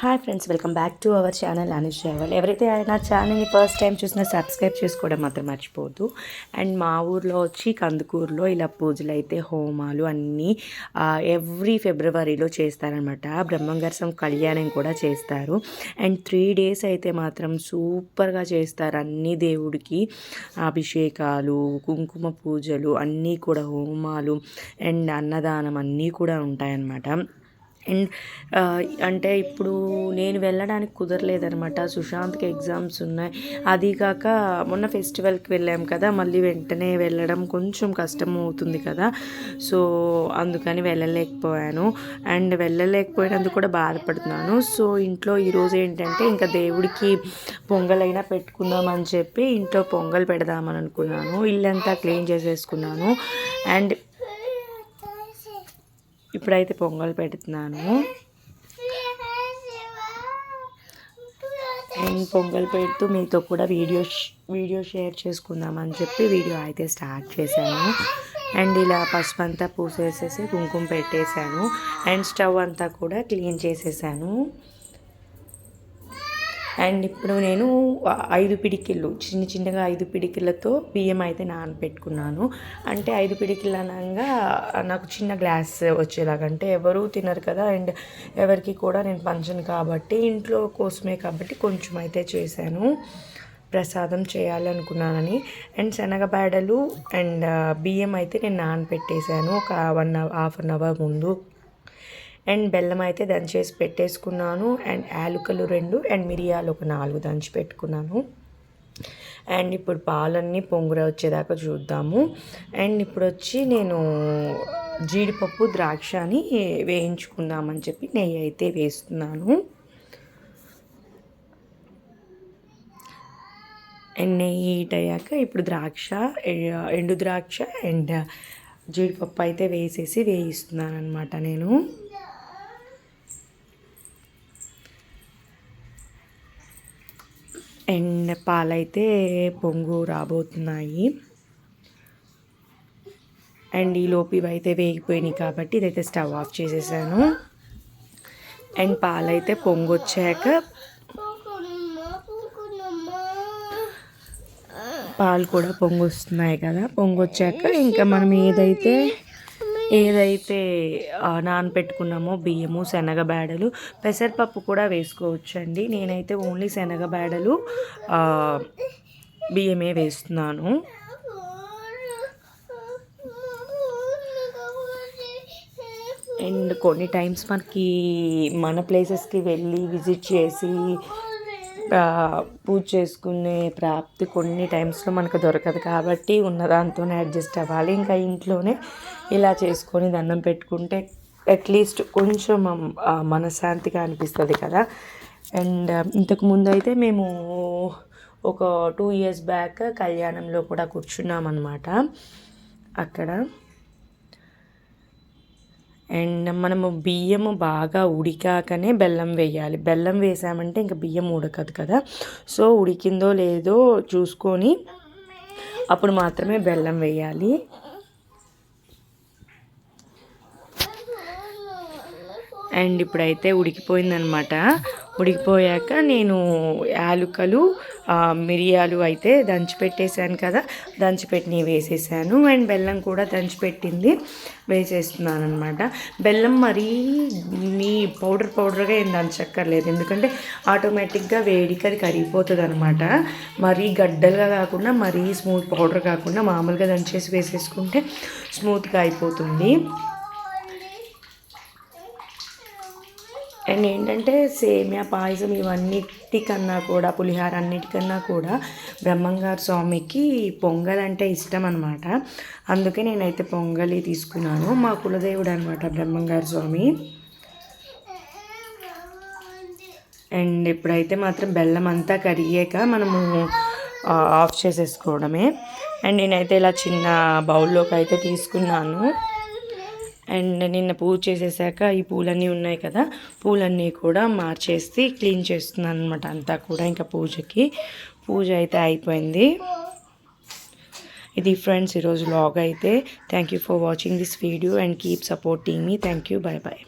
Hi friends welcome back to our channel Anush Jayaval ఎవరైతే నా ఛానల్ని ఫస్ట్ టైం చూసినా సబ్స్క్రైబ్ చేసుకోవడం మాత్రం మర్చిపోవద్దు. అండ్ మా ఊర్లో వచ్చి కందుకూరులో ఇలా పూజలు అయితే హోమాలు అన్నీ ఎవ్రీ ఫిబ్రవరిలో చేస్తారనమాట బ్రహ్మంగరసం కళ్యాణం కూడా చేస్తారు. అండ్ త్రీ డేస్ అయితే మాత్రం సూపర్గా చేస్తారు అన్ని దేవుడికి. అభిషేకాలు కుంకుమ పూజలు అన్నీ కూడా హోమాలు అండ్ అన్నదానం అన్నీ కూడా ఉంటాయన్నమాట. అండ్ అంటే ఇప్పుడు నేను వెళ్ళడానికి కుదరలేదనమాట సుశాంత్కి ఎగ్జామ్స్ ఉన్నాయి. అది కాక మొన్న ఫెస్టివల్కి వెళ్ళాం కదా మళ్ళీ వెంటనే వెళ్ళడం కొంచెం కష్టం అవుతుంది కదా. సో అందుకని వెళ్ళలేకపోయాను. అండ్ వెళ్ళలేకపోయినందుకు కూడా బాధపడుతున్నాను. సో ఇంట్లో ఈరోజు ఏంటంటే ఇంకా దేవుడికి పొంగలైనా పెట్టుకుందామని చెప్పి ఇంట్లో పొంగల్ పెడదామని అనుకున్నాను. ఇల్లంతా క్లీన్ చేసేసుకున్నాను. అండ్ ఇప్పుడైతే పొంగల్ పెడుతున్నాను. అండ్ పొంగల్ పెడుతూ మీతో కూడా వీడియో వీడియో షేర్ చేసుకుందామని చెప్పి వీడియో అయితే స్టార్ట్ చేశాను. అండ్ ఇలా పసుపు అంతా పూసేసేసి కుంకుమ పెట్టేశాను. అండ్ స్టవ్ అంతా కూడా క్లీన్ చేసేసాను. అండ్ ఇప్పుడు నేను ఐదు పిడికిళ్ళు చిన్న చిన్నగా ఐదు పిడికిళ్ళతో బియ్యం అయితే నానపెట్టుకున్నాను. అంటే ఐదు పిడికిళ్ళు అనగా నాకు చిన్న గ్లాస్ వచ్చేలాగంటే ఎవరు తినరు కదా అండ్ ఎవరికి కూడా నేను పంచను కాబట్టి ఇంట్లో కోసమే కాబట్టి కొంచెం అయితే చేశాను. ప్రసాదం చేయాలనుకున్నానని. అండ్ శనగబేడలు అండ్ బియ్యం అయితే నేను నానపెట్టేశాను ఒక one hour half an hour ముందు. అండ్ బెల్లం అయితే దంచేసి పెట్టేసుకున్నాను. అండ్ యాలుకలు రెండు అండ్ మిరియాలు ఒక నాలుగు దంచి పెట్టుకున్నాను. అండ్ ఇప్పుడు పాలన్నీ పొంగుర వచ్చేదాకా చూద్దాము. అండ్ ఇప్పుడు వచ్చి నేను జీడిపప్పు ద్రాక్ష అని వేయించుకుందామని చెప్పి నెయ్యి అయితే వేస్తున్నాను. అండ్ నెయ్యి హీట్ అయ్యాక ఇప్పుడు ద్రాక్ష ఎండు ద్రాక్ష అండ్ జీడిపప్పు అయితే వేసేసి వేయిస్తున్నాను అనమాట నేను. అండ్ పాలైతే పొంగు రాబోతున్నాయి. అండ్ ఈ లోపు ఇవైతే వేగిపోయినాయి కాబట్టి ఇదైతే స్టవ్ ఆఫ్ చేసేసాను. అండ్ పాలైతే పొంగు వచ్చాక పాలు కూడా పొంగు వస్తున్నాయి కదా. పొంగు వచ్చాక ఇంకా మనం ఏదైతే ఏదైతే నానపెట్టుకున్నామో బియ్యము శనగబేడలు పెసరపప్పు కూడా వేసుకోవచ్చండి. నేనైతే ఓన్లీ శనగ బేడలు బియ్యమే వేస్తున్నాను. అండ్ కొన్ని టైమ్స్ మనకి మన ప్లేసెస్కి వెళ్ళి విజిట్ చేసి పూజ చేసుకునే ప్రాప్తి కొన్ని టైమ్స్లో మనకు దొరకదు కాబట్టి ఉన్న దాంతోనే అడ్జస్ట్ అవ్వాలి. ఇంకా ఇంట్లోనే ఇలా చేసుకొని దండం పెట్టుకుంటే అట్లీస్ట్ కొంచెం మనశ్శాంతిగా అనిపిస్తుంది కదా. అండ్ ఇంతకుముందు అయితే మేము ఒక టూ ఇయర్స్ బ్యాక్ కళ్యాణంలో కూడా కూర్చున్నాం అనమాట అక్కడ అండ్ మనము బియ్యము బాగా ఉడికాకనే బెల్లం వేయాలి. బెల్లం వేసామంటే ఇంకా బియ్యం ఉడకదు కదా. సో ఉడికిందో లేదో చూసుకొని అప్పుడు మాత్రమే బెల్లం వేయాలి. అండ్ ఇప్పుడైతే ఉడికిపోయిందనమాట. ఉడికిపోయాక నేను యాలుకలు మిరియాలు అయితే దంచిపెట్టేశాను కదా. దంచిపెట్టినవి వేసేసాను. అండ్ బెల్లం కూడా దంచిపెట్టింది. వేసేస్తున్నాను అనమాట బెల్లం మరీ మీ పౌడర్ పౌడర్గా ఏం దంచక్కర్లేదు. ఎందుకంటే ఆటోమేటిక్గా వేడికి అది కరిగిపోతుంది అనమాట మరీ గడ్డలుగా కాకుండా మరీ స్మూత్ పౌడర్ కాకుండా మామూలుగా దంచేసి వేసేసుకుంటే స్మూత్గా అయిపోతుంది. అండ్ ఏంటంటే సేమియా పాయసం ఇవన్నిటికన్నా కూడా పులిహార అన్నిటికన్నా కూడా బ్రహ్మంగారు స్వామికి పొంగల్ అంటే ఇష్టం అనమాట అందుకే నేనైతే పొంగలి తీసుకున్నాను. మా కులదేవుడు అనమాట బ్రహ్మంగారు స్వామి. అండ్ ఇప్పుడైతే మాత్రం బెల్లం అంతా కరిగాక మనము ఆఫ్ చేసేసుకోవడమే. అండ్ నేనైతే ఇలా చిన్న బౌల్లోకి అయితే తీసుకున్నాను. అండ్ నిన్న పూజ చేసేసాక ఈ పూలన్నీ ఉన్నాయి కదా పూలన్నీ కూడా మార్చేసి క్లీన్ చేస్తున్నాను అనమాట అంతా కూడా ఇంకా పూజకి. పూజ అయితే అయిపోయింది. ఇది ఫ్రెండ్స్ ఈరోజు లాగ్ అయితే. Thank you for watching this video and keep supporting me thank you bye bye